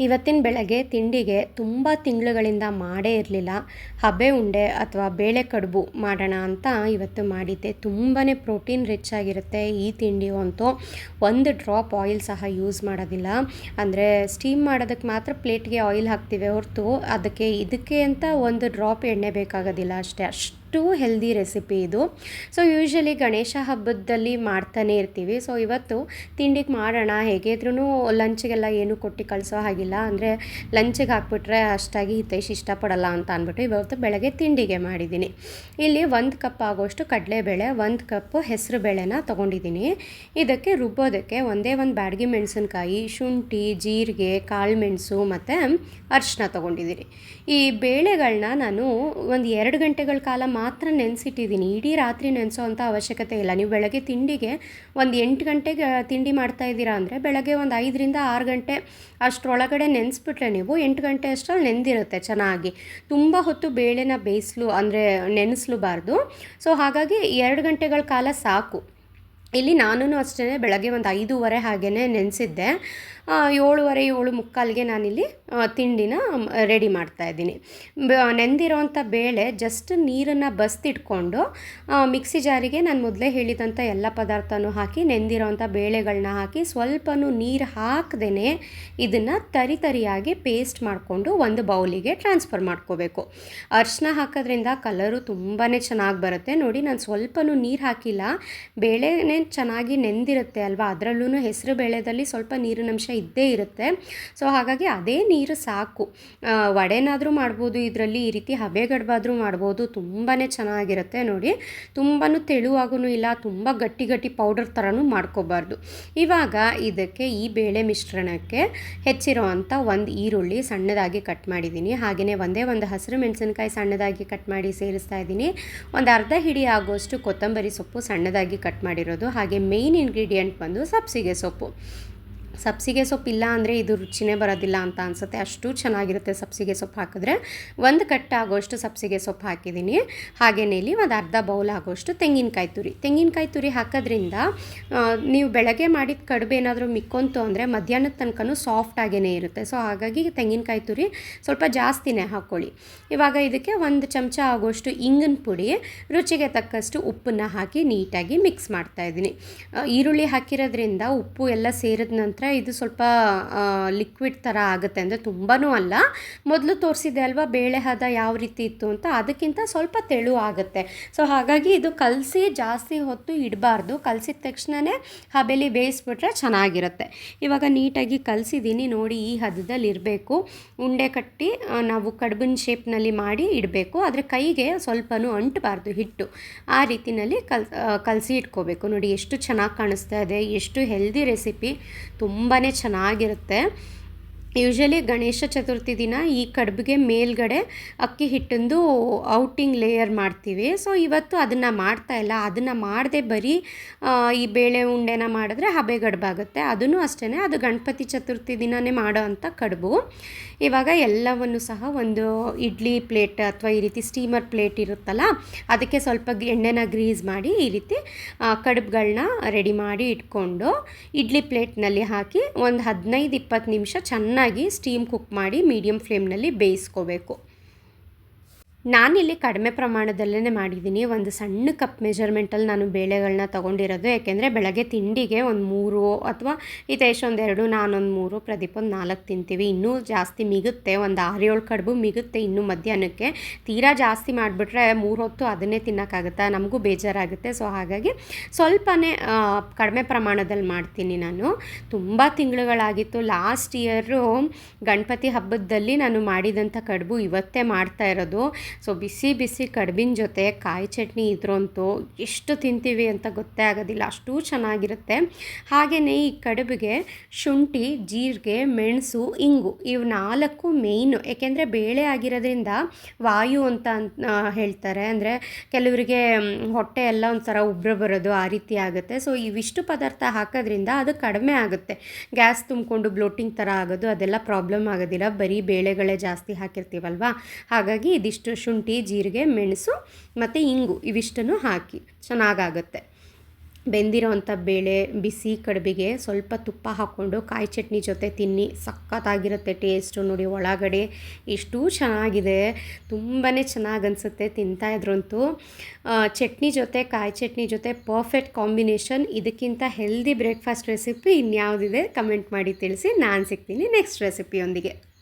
ಇವತ್ತಿನ ಬೆಳಗ್ಗೆ ತಿಂಡಿಗೆ ತುಂಬ ತಿಂಗಳುಗಳಿಂದ ಮಾಡೇ ಇರಲಿಲ್ಲ. ಹಬೆ ಉಂಡೆ ಅಥವಾ ಬೇಳೆ ಕಡುಬು ಮಾಡೋಣ ಅಂತ ಇವತ್ತು ಮಾಡಿದ್ದೆ. ತುಂಬಾ ಪ್ರೋಟೀನ್ ರಿಚ್ ಆಗಿರುತ್ತೆ ಈ ತಿಂಡಿ ಅಂತೂ. ಒಂದು ಡ್ರಾಪ್ ಆಯಿಲ್ ಸಹ ಯೂಸ್ ಮಾಡೋದಿಲ್ಲ. ಅಂದರೆ ಸ್ಟೀಮ್ ಮಾಡೋದಕ್ಕೆ ಮಾತ್ರ ಪ್ಲೇಟ್ಗೆ ಆಯಿಲ್ ಹಾಕ್ತೀವಿ ಹೊರತು ಅದಕ್ಕೆ ಇದಕ್ಕೆ ಅಂತ ಒಂದು ಡ್ರಾಪ್ ಎಣ್ಣೆ ಬೇಕಾಗೋದಿಲ್ಲ ಅಷ್ಟೇ. ಅಷ್ಟು ಹೆಲ್ದಿ ರೆಸಿಪಿ ಇದು. ಸೊ ಯೂಶ್ವಲಿ ಗಣೇಶ ಹಬ್ಬದಲ್ಲಿ ಮಾಡ್ತಾನೆ ಇರ್ತೀವಿ. ಸೊ ಇವತ್ತು ತಿಂಡಿಗೆ ಮಾಡೋಣ ಹೇಗಿದ್ರೂ ಲಂಚ್ಗೆಲ್ಲ ಏನು ಕೊಟ್ಟು ಕಳಿಸೋ ಹಾಗಿಲ್ಲ. ಅಂದರೆ ಲಂಚಿಗೆ ಹಾಕ್ಬಿಟ್ರೆ ಅಷ್ಟಾಗಿ ಹಿತೈಷ್ ಇಷ್ಟಪಡಲ್ಲ ಅಂತ ಅಂದ್ಬಿಟ್ಟು ಇವತ್ತು ಬೆಳಗ್ಗೆ ತಿಂಡಿಗೆ ಮಾಡಿದ್ದೀನಿ. ಇಲ್ಲಿ ಒಂದು ಕಪ್ ಆಗೋಷ್ಟು ಕಡಲೆಬೇಳೆ, ಒಂದು ಕಪ್ಪು ಹೆಸರು ಬೇಳೆನ ತೊಗೊಂಡಿದ್ದೀನಿ. ಇದಕ್ಕೆ ರುಬ್ಬೋದಕ್ಕೆ ಒಂದೇ ಒಂದು ಬ್ಯಾಡಗಿ ಮೆಣಸಿನ್ಕಾಯಿ, ಶುಂಠಿ, ಜೀರಿಗೆ, ಕಾಳು ಮೆಣಸು ಮತ್ತು ಅರಿಶಿನ ತೊಗೊಂಡಿದ್ದೀನಿ. ಈ ಬೇಳೆಗಳನ್ನ ನಾನು ಒಂದು ಎರಡು ಗಂಟೆಗಳ ಕಾಲ ಮಾತ್ರ ನೆನೆಸಿಟ್ಟಿದ್ದೀನಿ. ಇಡೀ ರಾತ್ರಿ ನೆನೆಸೋ ಅಂಥ ಅವಶ್ಯಕತೆ ಇಲ್ಲ. ನೀವು ಬೆಳಗ್ಗೆ ತಿಂಡಿಗೆ ಒಂದು ಎಂಟು ಗಂಟೆಗೆ ತಿಂಡಿ ಮಾಡ್ತಾ ಇದ್ದೀರಾ ಅಂದರೆ ಬೆಳಗ್ಗೆ ಒಂದು ಐದರಿಂದ ಆರು ಗಂಟೆ ಅಷ್ಟರೊಳಗಡೆ ನೆನೆಸ್ಬಿಟ್ರೆ ನೀವು ಎಂಟು ಗಂಟೆ ಅಷ್ಟರಲ್ಲಿ ನೆಂದಿರುತ್ತೆ ಚೆನ್ನಾಗಿ. ತುಂಬ ಹೊತ್ತು ಬೇಳೆನ ಬೇಯಿಸ್ಲು ಅಂದರೆ ನೆನೆಸ್ಲೂಬಾರ್ದು. ಸೊ ಹಾಗಾಗಿ ಎರಡು ಗಂಟೆಗಳ ಕಾಲ ಸಾಕು. ಇಲ್ಲಿ ನಾನು ಅಷ್ಟೇ ಬೆಳಗ್ಗೆ ಒಂದು ಐದೂವರೆ ಹಾಗೇ ನೆನೆಸಿದ್ದೆ. ಏಳುವರೆ, ಏಳು ಮುಕ್ಕಾಲಿಗೆ ನಾನಿಲ್ಲಿ ತಿಂಡಿನ ರೆಡಿ ಮಾಡ್ತಾ ಇದ್ದೀನಿ. ನೆಂದಿರೋವಂಥ ಬೇಳೆ ಜಸ್ಟ್ ನೀರನ್ನು ಬಸ್ತಿಟ್ಕೊಂಡು ಮಿಕ್ಸಿ ಜಾರಿಗೆ ನಾನು ಮೊದಲೇ ಹೇಳಿದಂಥ ಎಲ್ಲ ಪದಾರ್ಥನೂ ಹಾಕಿ ನೆಂದಿರೋವಂಥ ಬೇಳೆಗಳನ್ನ ಹಾಕಿ, ಸ್ವಲ್ಪನೂ ನೀರು ಹಾಕ್ದೇ ಇದನ್ನು ತರಿ ತರಿಯಾಗಿ ಪೇಸ್ಟ್ ಮಾಡಿಕೊಂಡು ಒಂದು ಬೌಲಿಗೆ ಟ್ರಾನ್ಸ್ಫರ್ ಮಾಡ್ಕೋಬೇಕು. ಅರ್ಶಿನ ಹಾಕೋದ್ರಿಂದ ಕಲರು ತುಂಬಾ ಚೆನ್ನಾಗಿ ಬರುತ್ತೆ. ನೋಡಿ ನಾನು ಸ್ವಲ್ಪನೂ ನೀರು ಹಾಕಿಲ್ಲ. ಬೇಳೆನೇ ಚೆನ್ನಾಗಿ ನೆಂದಿರುತ್ತೆ ಅಲ್ವಾ? ಅದರಲ್ಲೂ ಹೆಸರು ಬೇಳೆದಲ್ಲಿ ಸ್ವಲ್ಪ ನೀರಿನಂಶ ಇದ್ದೇ ಇರುತ್ತೆ. ಸೊ ಹಾಗಾಗಿ ಅದೇ ನೀರು ಸಾಕು. ವಡೆನಾದರೂ ಮಾಡ್ಬೋದು, ಇದರಲ್ಲಿ ಈ ರೀತಿ ಹಬೆಗಡ್ಬಾದರೂ ಮಾಡ್ಬೋದು. ತುಂಬಾ ಚೆನ್ನಾಗಿರುತ್ತೆ ನೋಡಿ. ತುಂಬಾ ತೆಳುವಾಗೂ ಇಲ್ಲ, ತುಂಬ ಗಟ್ಟಿ ಗಟ್ಟಿ ಪೌಡರ್ ಥರನೂ ಮಾಡ್ಕೋಬಾರ್ದು. ಇವಾಗ ಇದಕ್ಕೆ ಈ ಬೇಳೆ ಮಿಶ್ರಣಕ್ಕೆ ಹೆಚ್ಚಿರೋ ಅಂಥ ಒಂದು ಈರುಳ್ಳಿ ಸಣ್ಣದಾಗಿ ಕಟ್ ಮಾಡಿದ್ದೀನಿ. ಹಾಗೆಯೇ ಒಂದೇ ಒಂದು ಹಸಿರು ಮೆಣಸಿನಕಾಯಿ ಸಣ್ಣದಾಗಿ ಕಟ್ ಮಾಡಿ ಸೇರಿಸ್ತಾ ಇದ್ದೀನಿ. ಒಂದು ಅರ್ಧ ಹಿಡಿ ಆಗೋಷ್ಟು ಕೊತ್ತಂಬರಿ ಸೊಪ್ಪು ಸಣ್ಣದಾಗಿ ಕಟ್ ಮಾಡಿರೋದು. ಹಾಗೆ ಮೇಯ್ನ್ ಇಂಗ್ರೀಡಿಯೆಂಟ್ ಬಂದು ಸಬ್ಸಿಗೆ ಸೊಪ್ಪು. ಸಬ್ಸಿಗೆ ಸೊಪ್ಪು ಇಲ್ಲ ಅಂದರೆ ಇದು ರುಚಿನೇ ಬರೋದಿಲ್ಲ ಅಂತ ಅನ್ಸುತ್ತೆ. ಅಷ್ಟು ಚೆನ್ನಾಗಿರುತ್ತೆ ಸಬ್ಸಿಗೆ ಸೊಪ್ಪು ಹಾಕಿದ್ರೆ. ಒಂದು ಕಟ್ಟು ಆಗೋಷ್ಟು ಸಬ್ಸಿಗೆ ಸೊಪ್ಪು ಹಾಕಿದ್ದೀನಿ. ಹಾಗೆಯೇ ಇಲ್ಲಿ ಒಂದು ಅರ್ಧ ಬೌಲ್ ಆಗೋಷ್ಟು ತೆಂಗಿನಕಾಯಿ ತುರಿ. ತೆಂಗಿನಕಾಯಿ ತುರಿ ಹಾಕೋದ್ರಿಂದ ನೀವು ಬೆಳಗ್ಗೆ ಮಾಡಿದ ಕಡುಬು ಏನಾದರೂ ಮಿಕ್ಕೊಂತು ಅಂದರೆ ಮಧ್ಯಾಹ್ನದ ತನಕನೂ ಸಾಫ್ಟ್ ಆಗೇ ಇರುತ್ತೆ. ಸೊ ಹಾಗಾಗಿ ತೆಂಗಿನಕಾಯಿ ತುರಿ ಸ್ವಲ್ಪ ಜಾಸ್ತಿನೇ ಹಾಕ್ಕೊಳ್ಳಿ ಇವಾಗ ಇದಕ್ಕೆ ಒಂದು ಚಮಚ ಆಗೋಷ್ಟು ಇಂಗಿನ ಪುಡಿ, ರುಚಿಗೆ ತಕ್ಕಷ್ಟು ಉಪ್ಪನ್ನು ಹಾಕಿ ನೀಟಾಗಿ ಮಿಕ್ಸ್ ಮಾಡ್ತಾಯಿದ್ದೀನಿ ಈರುಳ್ಳಿ ಹಾಕಿರೋದ್ರಿಂದ ಉಪ್ಪು ಎಲ್ಲ ಸೇರಿದ ನಂತರ ಇದು ಸ್ವಲ್ಪ ಲಿಕ್ವಿಡ್ ಥರ ಆಗುತ್ತೆ ಅಂದರೆ ತುಂಬಾ ಅಲ್ಲ. ಮೊದಲು ತೋರಿಸಿದೆ ಅಲ್ವಾ, ಬೇಳೆ ಹದ ಯಾವ ರೀತಿ ಇತ್ತು ಅಂತ, ಅದಕ್ಕಿಂತ ಸ್ವಲ್ಪ ತೆಳು ಆಗುತ್ತೆ. ಸೊ ಹಾಗಾಗಿ ಇದು ಕಲಸಿ ಜಾಸ್ತಿ ಹೊತ್ತು ಇಡಬಾರ್ದು. ಕಲಸಿದ ತಕ್ಷಣವೇ ಹಬೆಲಿ ಬೇಯಿಸ್ಬಿಟ್ರೆ ಚೆನ್ನಾಗಿರುತ್ತೆ. ಇವಾಗ ನೀಟಾಗಿ ಕಲಸಿದ್ದೀನಿ, ನೋಡಿ ಈ ಹದದಲ್ಲಿ ಇರಬೇಕು. ಉಂಡೆ ಕಟ್ಟಿ ನಾವು ಕಡುಬಿನ ಶೇಪ್ನಲ್ಲಿ ಮಾಡಿ ಇಡಬೇಕು. ಆದರೆ ಕೈಗೆ ಸ್ವಲ್ಪನೂ ಅಂಟಬಾರ್ದು, ಹಿಟ್ಟು. ಆ ರೀತಿಯಲ್ಲಿ ಕಲ್ ಕಲಸಿ ಇಟ್ಕೋಬೇಕು. ನೋಡಿ, ಎಷ್ಟು ಚೆನ್ನಾಗಿ ಕಾಣಿಸ್ತಾ ಇದೆ, ಎಷ್ಟು ಹೆಲ್ದಿ ರೆಸಿಪಿ ತುಂಬಾ ಚೆನ್ನಾಗಿರುತ್ತೆ. ಯೂಶ್ವಲಿ ಗಣೇಶ ಚತುರ್ಥಿ ದಿನ ಈ ಕಡುಬಿಗೆ ಮೇಲ್ಗಡೆ ಅಕ್ಕಿ ಹಿಟ್ಟಿಂದು ಔಟಿಂಗ್ ಲೇಯರ್ ಮಾಡ್ತೀವಿ. ಸೊ ಇವತ್ತು ಅದನ್ನು ಮಾಡ್ತಾ ಇಲ್ಲ. ಅದನ್ನು ಮಾಡದೆ ಬರೀ ಈ ಬೇಳೆ ಉಂಡೆನ ಮಾಡಿದ್ರೆ ಹಬೆ ಗಡ್ಬಾಗುತ್ತೆ. ಅದನ್ನು ಅಷ್ಟೇ ಅದು ಗಣಪತಿ ಚತುರ್ಥಿ ದಿನವೇ ಮಾಡೋ ಅಂಥ ಕಡುಬು. ಇವಾಗ ಎಲ್ಲವನ್ನು ಸಹ ಒಂದು ಇಡ್ಲಿ ಪ್ಲೇಟ್ ಅಥವಾ ಈ ರೀತಿ ಸ್ಟೀಮರ್ ಪ್ಲೇಟ್ ಇರುತ್ತಲ್ಲ, ಅದಕ್ಕೆ ಸ್ವಲ್ಪ ಎಣ್ಣೆನ ಗ್ರೀಸ್ ಮಾಡಿ ಈ ರೀತಿ ಕಡುಬುಗಳನ್ನ ರೆಡಿ ಮಾಡಿ ಇಟ್ಕೊಂಡು ಇಡ್ಲಿ ಪ್ಲೇಟ್ನಲ್ಲಿ ಹಾಕಿ ಒಂದು ಹದಿನೈದು ಇಪ್ಪತ್ತು ನಿಮಿಷ ಚೆನ್ನಾಗಿ ಸ್ಟೀಮ್ ಕುಕ್ ಮಾಡಿ ಮೀಡಿಯಮ್ ಫ್ಲೇಮ್ನಲ್ಲಿ ಬೇಯಿಸ್ಕೋಬೇಕು. ನಾನಿಲ್ಲಿ ಕಡಿಮೆ ಪ್ರಮಾಣದಲ್ಲೇ ಮಾಡಿದ್ದೀನಿ. ಒಂದು ಸಣ್ಣ ಕಪ್ ಮೆಜರ್ಮೆಂಟಲ್ಲಿ ನಾನು ಬೇಳೆಗಳನ್ನ ತೊಗೊಂಡಿರೋದು. ಯಾಕೆಂದರೆ ಬೆಳಗ್ಗೆ ತಿಂಡಿಗೆ ಒಂದು ಮೂರು ಅಥವಾ ಹಿತೇಶ್ ಒಂದೆರಡು ನಾನೊಂದು ಮೂರು, ಪ್ರದೀಪ್ ಒಂದು ನಾಲ್ಕು ತಿಂತೀವಿ. ಇನ್ನೂ ಜಾಸ್ತಿ ಮಿಗುತ್ತೆ. ಒಂದು ಆರು ಏಳು ಕಡುಬು ಮಿಗುತ್ತೆ ಇನ್ನೂ ಮಧ್ಯಾಹ್ನಕ್ಕೆ. ತೀರಾ ಜಾಸ್ತಿ ಮಾಡಿಬಿಟ್ರೆ ಮೂರು ಹೊತ್ತು ಅದನ್ನೇ ತಿನ್ನೋಕ್ಕಾಗುತ್ತಾ? ನಮಗೂ ಬೇಜಾರಾಗುತ್ತೆ. ಸೊ, ಹಾಗಾಗಿ ಸ್ವಲ್ಪನೇ ಕಡಿಮೆ ಪ್ರಮಾಣದಲ್ಲಿ ಮಾಡ್ತೀನಿ ನಾನು. ತುಂಬ ತಿಂಗಳುಗಳಾಗಿತ್ತು. ಲಾಸ್ಟ್ ಇಯರು ಗಣಪತಿ ಹಬ್ಬದಲ್ಲಿ ನಾನು ಮಾಡಿದಂಥ ಕಡುಬು ಇವತ್ತೇ ಮಾಡ್ತಾ ಇರೋದು. ಸೊ ಬಿಸಿ ಬಿಸಿ ಕಡುಬಿನ ಜೊತೆ ಕಾಯಿ ಚಟ್ನಿ ಇದ್ರಂತೂ ಎಷ್ಟು ತಿಂತೀವಿ ಅಂತ ಗೊತ್ತೇ ಆಗೋದಿಲ್ಲ, ಅಷ್ಟು ಚೆನ್ನಾಗಿರುತ್ತೆ. ಹಾಗೆಯೇ ಈ ಕಡುಬಿಗೆ ಶುಂಠಿ, ಜೀರಿಗೆ, ಮೆಣಸು, ಇಂಗು ಇವು ನಾಲ್ಕು ಮೇಯ್ನು ಏಕೆಂದರೆ ಬೇಳೆ ಆಗಿರೋದ್ರಿಂದ ವಾಯು ಅಂತ ಹೇಳ್ತಾರೆ. ಅಂದರೆ ಕೆಲವರಿಗೆ ಹೊಟ್ಟೆ ಎಲ್ಲ ಒಂಥರ ಉಬ್ರು ಬರೋದು ಆ ರೀತಿ ಆಗುತ್ತೆ. ಸೊ ಇವಿಷ್ಟು ಪದಾರ್ಥ ಹಾಕೋದ್ರಿಂದ ಅದು ಕಡಿಮೆ ಆಗುತ್ತೆ. ಗ್ಯಾಸ್ ತುಂಬಿಕೊಂಡು ಬ್ಲೋಟಿಂಗ್ ಥರ ಆಗೋದು ಅದೆಲ್ಲ ಪ್ರಾಬ್ಲಮ್ ಆಗೋದಿಲ್ಲ. ಬರೀ ಬೇಳೆಗಳೇ ಜಾಸ್ತಿ ಹಾಕಿರ್ತೀವಲ್ವಾ? ಹಾಗಾಗಿ ಇದಿಷ್ಟು ಶುಂಠಿ, ಜೀರಿಗೆ, ಮೆಣಸು ಮತ್ತು ಇಂಗು ಇವಿಷ್ಟನ್ನು ಹಾಕಿ. ಚೆನ್ನಾಗಾಗುತ್ತೆ. ಬೆಂದಿರೋವಂಥ ಬೇಳೆ, ಬಿಸಿ ಕಡುಬಿಗೆ ಸ್ವಲ್ಪ ತುಪ್ಪ ಹಾಕ್ಕೊಂಡು ಕಾಯಿ ಚಟ್ನಿ ಜೊತೆ ತಿನ್ನಿ. ಸಖತ್ತಾಗಿರುತ್ತೆ ಟೇಸ್ಟು ನೋಡಿ ಒಳಗಡೆ. ಎಷ್ಟು ಚೆನ್ನಾಗಿದೆ. ತುಂಬಾ ಚೆನ್ನಾಗಿ ಅನಿಸುತ್ತೆ ತಿಂತಾಯಿದ್ರಂತೂ ಚಟ್ನಿ ಜೊತೆ, ಕಾಯಿ ಚಟ್ನಿ ಜೊತೆ ಪರ್ಫೆಕ್ಟ್ ಕಾಂಬಿನೇಷನ್. ಇದಕ್ಕಿಂತ ಹೆಲ್ದಿ ಬ್ರೇಕ್ಫಾಸ್ಟ್ ರೆಸಿಪಿ ಇನ್ಯಾವುದಿದೆ ಕಮೆಂಟ್ ಮಾಡಿ ತಿಳಿಸಿ. ನಾನು ಸಿಗ್ತೀನಿ ನೆಕ್ಸ್ಟ್ ರೆಸಿಪಿಯೊಂದಿಗೆ.